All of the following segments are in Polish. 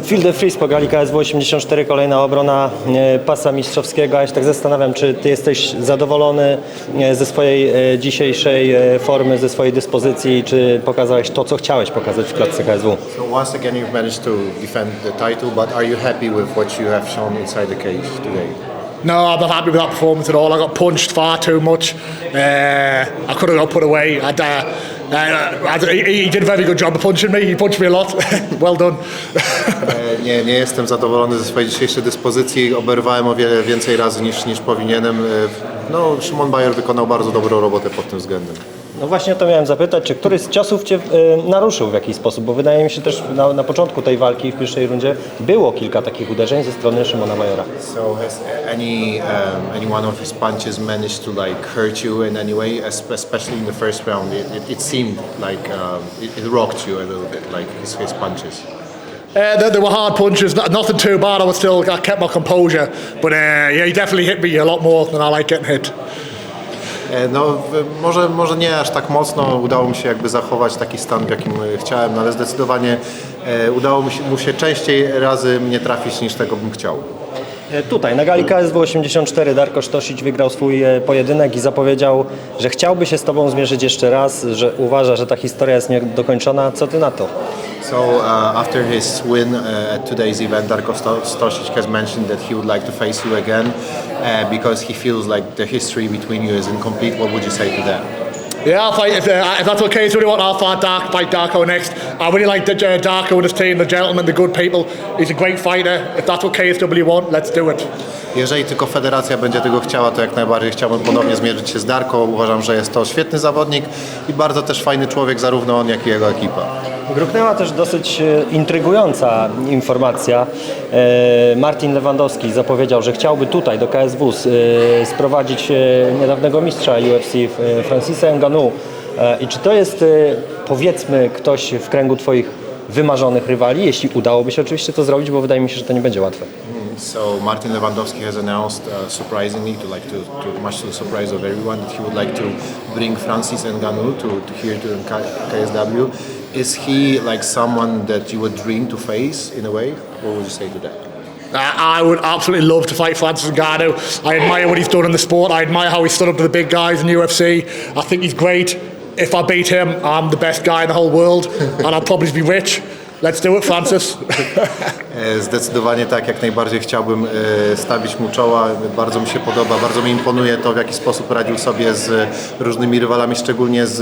Phil de Vries pogali KSW 84, kolejna obrona e, pasa mistrzowskiego. Ja się tak zastanawiam, czy ty jesteś zadowolony e, ze swojej e, dzisiejszej e, formy, ze swojej dyspozycji, czy pokazałeś to, co chciałeś pokazać w klatce KSW? So once again, you've managed to defend the title, but are you happy with what you have shown inside the cage today? No, I'm not happy with that performance at all. I got punched far too much. Uh, I could have got put away. I'd, uh, uh, he did a very good job of punching me. He punched me a lot. well done. E, Nie, nie jestem zadowolony ze swojej dzisiejszej dyspozycji. Oberwałem o wiele więcej razy niż, niż powinienem. E, No, Szymon Bayer wykonał bardzo dobrą robotę pod tym względem. No właśnie o to miałem zapytać, czy któryś z ciosów cię e, naruszył w jakiś sposób, bo wydaje mi się też na, na początku tej walki w pierwszej rundzie było kilka takich uderzeń ze strony Szymona Majora. So has any um, any one of his punches managed to like hurt you in any way, es- especially in the first round? It, it, it seemed like um, it, it rocked you a little bit, like his, his punches. Uh, they, they were hard punches. Not, nothing too bad. I was still I kept my composure. But uh, yeah, he definitely hit me a lot more than I like getting hit. E, No, może, może nie aż tak mocno udało mi się jakby zachować taki stan, w jakim e, chciałem, no, ale zdecydowanie e, udało mi się, mu się częściej razy mnie trafić niż tego bym chciał. E, Tutaj na gali KSW 84 Darko Sztosić wygrał swój e, pojedynek i zapowiedział, że chciałby się z Tobą zmierzyć jeszcze raz, że uważa, że ta historia jest niedokończona. Co Ty na to? So uh, after his win uh, at today's event, Darko Sto- Stosic has mentioned that he would like to face you again uh, because he feels like the history between you is incomplete. What would you say to that? Yeah, I'll fight if, uh, if that's okay. It's really I'll fight Dark, fight Darko next. I really like the, uh, Darko and his team, the gentlemen, the good people. He's a great fighter. If that's what KSW want, let's do it. Jeżeli tylko federacja będzie tego chciała, to jak najbardziej chciałbym ponownie zmierzyć się z Darko. Uważam, że jest to świetny zawodnik i bardzo też fajny człowiek, zarówno on, jak i jego ekipa. Gruchnęła też dosyć e, intrygująca informacja. E, Martin Lewandowski zapowiedział, że chciałby tutaj do KSW e, sprowadzić niedawnego mistrza UFC Francisa Ngannou. I czy to jest powiedzmy ktoś w kręgu Twoich wymarzonych rywali, jeśli udałoby się oczywiście to zrobić, bo wydaje mi się, że to nie będzie łatwe. So Martin Lewandowski has announced, uh, surprisingly, to like to, to much to the surprise of everyone, that he would like to bring Francis Ngannou to, to here to KSW. Is he like someone that you would dream to face in a way? What would you say to that? I would absolutely love to fight Francis Ngannou. I admire what he's done in the sport. I admire how he stood up to the big guys in the UFC. I think he's great. If I beat him, I'm the best guy in the whole world, and I'll probably be rich. Let's do it, Francis. E, Zdecydowanie tak, jak najbardziej chciałbym e, stawić mu czoła. Bardzo mi się podoba, bardzo mi imponuje to, w jaki sposób radził sobie z różnymi rywalami, szczególnie z,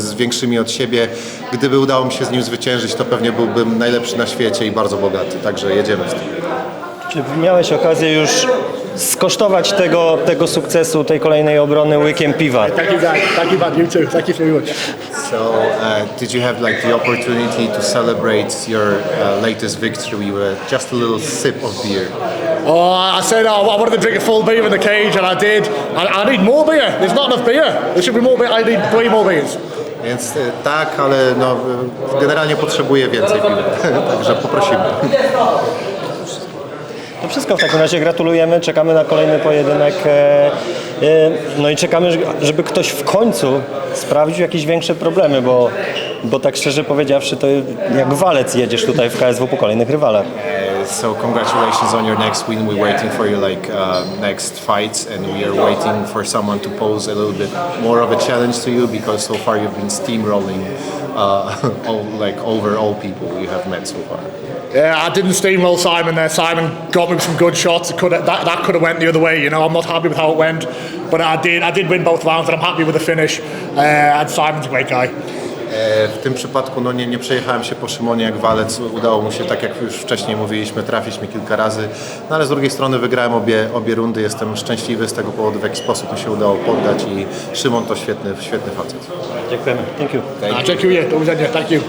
z większymi od siebie. Gdyby udało mi się z nim zwyciężyć, to pewnie byłbym najlepszy na świecie i bardzo bogaty. Także jedziemy z tym. Czy miałeś okazję już skosztować tego, tego sukcesu, tej kolejnej obrony łykiem piwa? Thank you, guys. Thank you. You too. Thank you very much. So, uh, did you have like the opportunity to celebrate your uh, latest victory with just a little sip of beer? Oh, I said oh, I wanted to drink a full beer in the cage, and I did. I, I need more beer. There's not enough beer. There should be more beer. I need three more beers. Więc e, tak, ale no, e, generalnie potrzebuję więcej piwa, także poprosimy. To wszystko w takim razie gratulujemy, czekamy na kolejny pojedynek. e, e, No i czekamy, żeby ktoś w końcu sprawdził jakieś większe problemy, bo, bo tak szczerze powiedziawszy, to jak walec jedziesz tutaj w KSW po kolejnych rywalach. So congratulations on your next win. We're waiting for your like uh, next fights, and we are waiting for someone to pose a little bit more of a challenge to you because so far you've been steamrolling uh, all, like over all people you have met so far. Yeah, I didn't steamroll Simon there. Simon got me some good shots. It could that that could have went the other way. You know, I'm not happy with how it went, but I did. I did win both rounds, and I'm happy with the finish. Uh, and Simon's a great guy. E, W tym przypadku no nie, nie przejechałem się po Szymonie jak walec. Udało mu się, tak jak już wcześniej mówiliśmy, trafić mi kilka razy. No ale z drugiej strony wygrałem obie, obie rundy. Jestem szczęśliwy z tego powodu, w jaki sposób mi się udało poddać i Szymon to świetny, świetny facet. Dziękujemy. Thank you. Thank you. Yeah, do widzenia. Thank you.